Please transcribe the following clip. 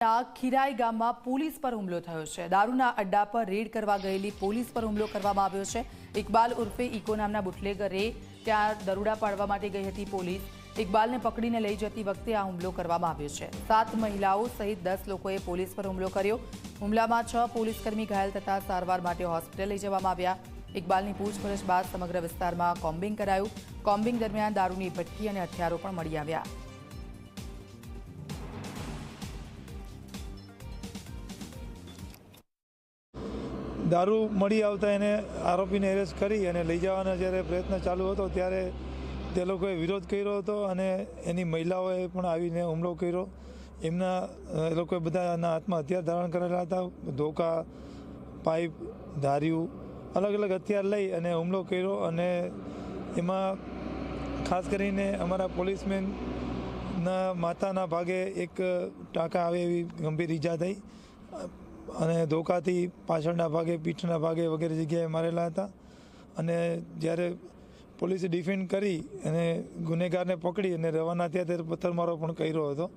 ખીરાઈ ગામમાં પોલીસ પર હુમલો થયો છે. દારૂના અડ્ડા પર રેડ કરવા ગયેલી પોલીસ પર હુમલો કરવામાં આવ્યો છે. ઇકબાલ ઉર્ફે ઇકો નામના બુટલેગરે ત્યાં દરોડા પાડવા માટે ગઈ હતી પોલીસ. ઇકબાલને પકડીને લઈ જતી વખતે આ હુમલો કરવામાં આવ્યો છે. સાત મહિલાઓ સહિત દસ લોકોએ પોલીસ પર હુમલો કર્યો. હુમલામાં છ પોલીસકર્મી ઘાયલ થતા સારવાર માટે હોસ્પિટલ લઈ જવામાં આવ્યા. ઇકબાલની પૂછપરછ બાદ સમગ્ર વિસ્તારમાં કોમ્બિંગ કરાયું. કોમ્બિંગ દરમિયાન દારૂની ભઠ્ઠી અને હથિયારો પણ મળી આવ્યા. દારૂ મળી આવતા એને આરોપીને એરેસ્ટ કરી અને લઈ જવાનો જ્યારે પ્રયત્ન ચાલુ હતો ત્યારે તે લોકોએ વિરોધ કર્યો હતો અને એની મહિલાઓએ પણ આવીને હુમલો કર્યો. એમના એ લોકોએ બધાના હાથમાં હથિયાર ધારણ કરેલા હતા. ધોકા, પાઇપ, ધાર્યું અલગ અલગ હથિયાર લઈ અને હુમલો કર્યો અને એમાં ખાસ કરીને અમારા પોલીસમેનના માતાના ભાગે એક ટાંકા આવે એવી ગંભીર ઈજા થઈ. અને ધોકાથી પાછળના ભાગે, પીઠના ભાગે વગેરે જગ્યાએ મારેલા હતા. અને જ્યારે પોલીસે ડિફેન્ડ કરી અને ગુનેગારને પકડી અને રવાના થયા ત્યારે પથ્થરમારો પણ કર્યો હતો.